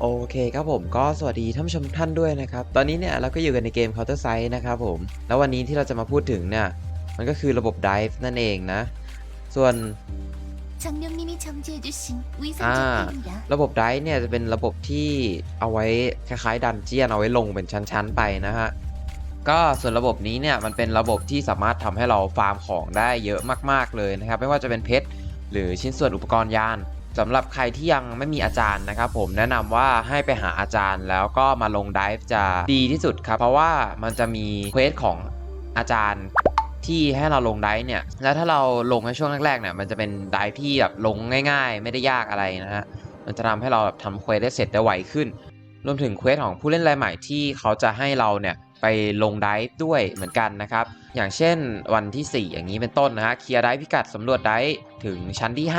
โอเคครับผมก็สวัสดีท่านผู้ชมท่านด้วยนะครับ ตอนนี้เนี่ยเราก็อยู่กันในเกม Counter Strike นะครับผม แล้ววันนี้ที่เราจะมาพูดถึงเนี่ยมันก็คือระบบ Dive นั่นเองนะ ส่วนอ่าระบบไดฟ์เนี่ยจะเป็นระบบที่เอาไว้คล้ายๆ ดันเจียนเอาไว้ลงเป็นชั้นๆไปนะฮะก็ส่วนระบบนี้เนี่ยมันเป็นระบบที่สามารถทำให้เราฟาร์มของได้เยอะมากๆเลยนะครับ ไม่ว่าจะเป็นเพชรหรือชิ้นส่วนอุปกรณ์ยาน สำหรับใครที่ยังไม่มีอาจารย์นะครับผมแนะนำว่าให้ไปหาอาจารย์ แล้วก็มาลงไดฟ์จะดีที่สุดครับ เพราะว่ามันจะมีเควสของอาจารย์ที่ให้เราลงไดฟ์เนี่ย แล้วถ้าเราลงในช่วงแรกๆเนี่ย มันจะเป็นไดฟ์ที่แบบลงง่าย ๆ ไม่ได้ยากอะไรนะฮะ มันจะทำให้เราแบบทำเควสได้เสร็จได้ไวขึ้น รวมถึงเควสของผู้เล่นรายใหม่ที่เขาจะให้เราเนี่ยไปลงไดฟ์ด้วยเหมือนกันนะครับ อย่างเช่นวันที่ 4 อย่างนี้เป็นต้นนะฮะ เคลียร์ไดฟ์พิกัดสำรวจไดฟ์ถึงชั้นที่ 5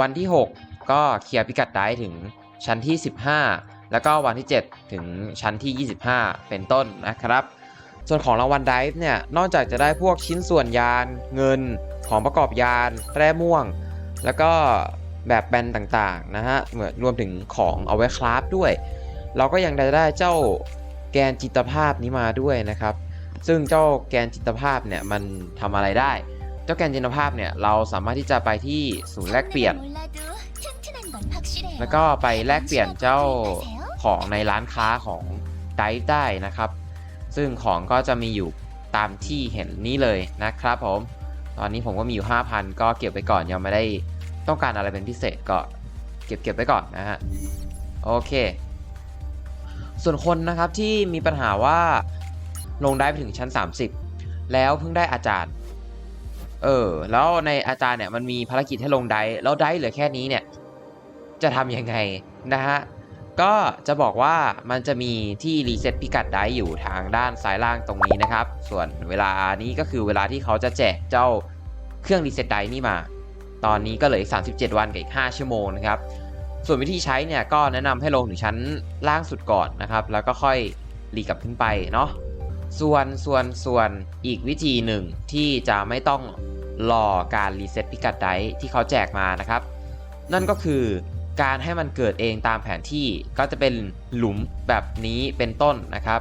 วันที่ 6 ก็เคลียร์พิกัดไดฟ์ถึงชั้นที่ 15 แล้วก็วันที่ 7 ถึงชั้นที่ 25 เป็นต้นนะครับ ส่วนของรางวัลไดฟ์เนี่ย นอกจากจะได้พวกชิ้นส่วนยาน เงิน ของประกอบยาน แร่ม่วง แล้วก็แบบแบนต่างๆนะฮะเหมือนรวมถึงของเอาไว้คราฟด้วย เราก็ยังได้ได้เจ้าแกนจิตภาพนี้มาด้วยนะครับ ซึ่งเจ้าแกนจิตภาพเนี่ยมันทำอะไรได้ จ้าแกนจินภาพเนี่ยเราสามารถที่จะไปที่ศูนย์แลกเปลี่ยน แล้วก็ไปแลกเปลี่ยนเจ้าของในร้านค้าของไดฟ์ได้นะครับ ซึ่งของก็จะมีอยู่ตามที่เห็นนี้เลยนะครับผม ตอนนี้ผมก็มีอยู่ 5,000 ก็เก็บไปก่อนยังไม่ได้ต้องการอะไรเป็นพิเศษก็เก็บเก็บไปก่อนนะฮะโอเค ส่วนคนนะครับที่มีปัญหาว่าลงได้ไปถึงชั้น 30 แล้วเพิ่งได้อาจารย์ เออ แล้วในอาจารย์เนี่ยมันมีภารกิจให้ลงได้แล้วได้เหลือแค่นี้เนี่ย จะทำยังไงนะฮะ ก็จะบอกว่ามันจะมีที่รีเซ็ตพิกัดได้อยู่ทางด้านซ้ายล่างตรงนี้นะครับ ส่วนเวลานี้ก็คือเวลาที่เขาจะแจกเจ้าเครื่องรีเซ็ตไดนี่มา ตอนนี้ก็เหลืออีก37 วันกับอีก5ชั่วโมงนะครับ ส่วนวิธีใช้เนี่ยก็แนะนำให้ลงถึงชั้นล่างสุดก่อนนะครับ แล้วก็ค่อยรีกลับขึ้นไปเนาะ ส่วนส่วนส่วนอีกวิธีหนึ่งที่จะไม่ต้องรอการรีเซ็ตพิกัดไดที่เขาแจกมานะครับ นั่นก็คือการให้มันเกิดเองตามแผนที่ก็จะเป็นหลุมแบบนี้เป็นต้นนะครับ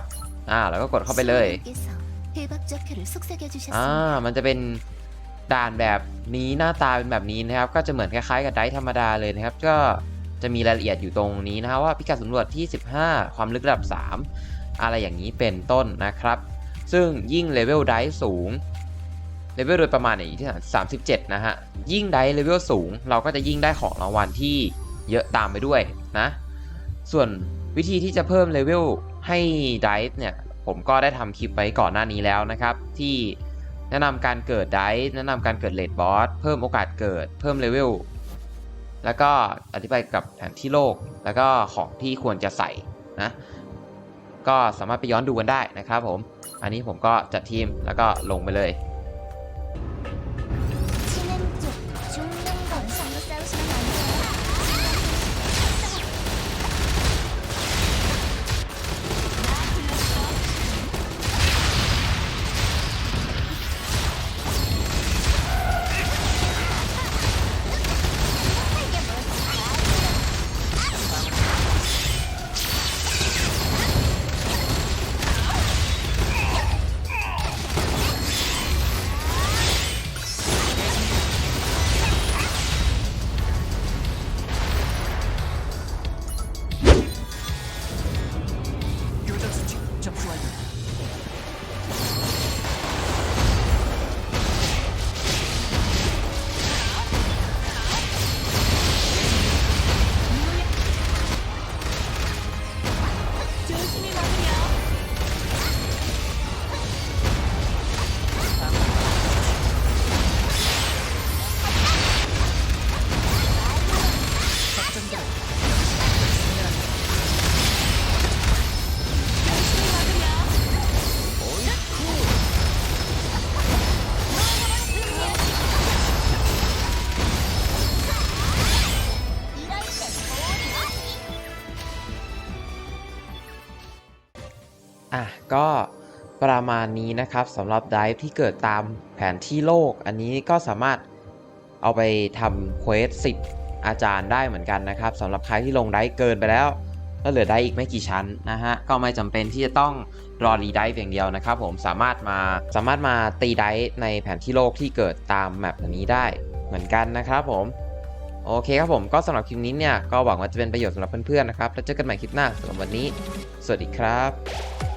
อ่าแล้วก็กดเข้าไปเลยอ่ามันจะเป็นด่านแบบนี้หน้าตาเป็นแบบนี้นะครับ ก็จะเหมือนคล้ายๆกับไดธรรมดาเลยนะครับ ก็จะมีรายละเอียดอยู่ตรงนี้นะว่าพิกัดสำรวจที่ 15 ความลึกระดับ 3 อะไรอย่างนี้เป็นต้นนะครับ ซึ่งยิ่งเลเวลไดฟ์สูงเลเวลโดยประมาณเนี่ยอยู่ที่ 37 นะฮะ ยิ่งไดฟ์เลเวลสูง เราก็จะยิ่งได้ของรางวัลที่เยอะตามไปด้วยนะ ส่วนวิธีที่จะเพิ่มเลเวลให้ไดฟ์เนี่ยผมก็ได้ทำคลิปไว้ก่อนหน้านี้แล้วนะครับ ที่แนะนำการเกิดไดฟ์แนะนำการเกิดเลดบอสเพิ่มโอกาสเกิด เพิ่มเลเวลแล้วก็อธิบายกับแผนที่โลก แล้วก็ของที่ควรจะใส่นะ ก็สามารถไปย้อนดูกันได้นะครับผม อันนี้ผมก็จัดทีมแล้วก็ลงไปเลย อะก็ประมาณนี้นะครับสำหรับไดฟ์ที่เกิดตามแผนที่โลก อันนี้ก็สามารถเอาไปทำเควส10อาจารย์ได้เหมือนกันนะครับสำหรับใครที่ลงได้เกินไปแล้วแล้วเหลือได้อีกไม่กี่ชั้นนะฮะก็ไม่จำเป็นที่จะต้องรอรีได้อย่างเดียวนะครับผมสามารถมาสามารถมาตีได้ในแผนที่โลกที่เกิดตามแมปนี้ได้เหมือนกันนะครับผมโอเคครับผมก็สำหรับคลิปนี้เนี่ยก็หวังว่าจะเป็นประโยชน์สำหรับเพื่อนๆนะครับแล้วเจอกันใหม่คลิปหน้าสำหรับวันนี้ สวัสดีครับ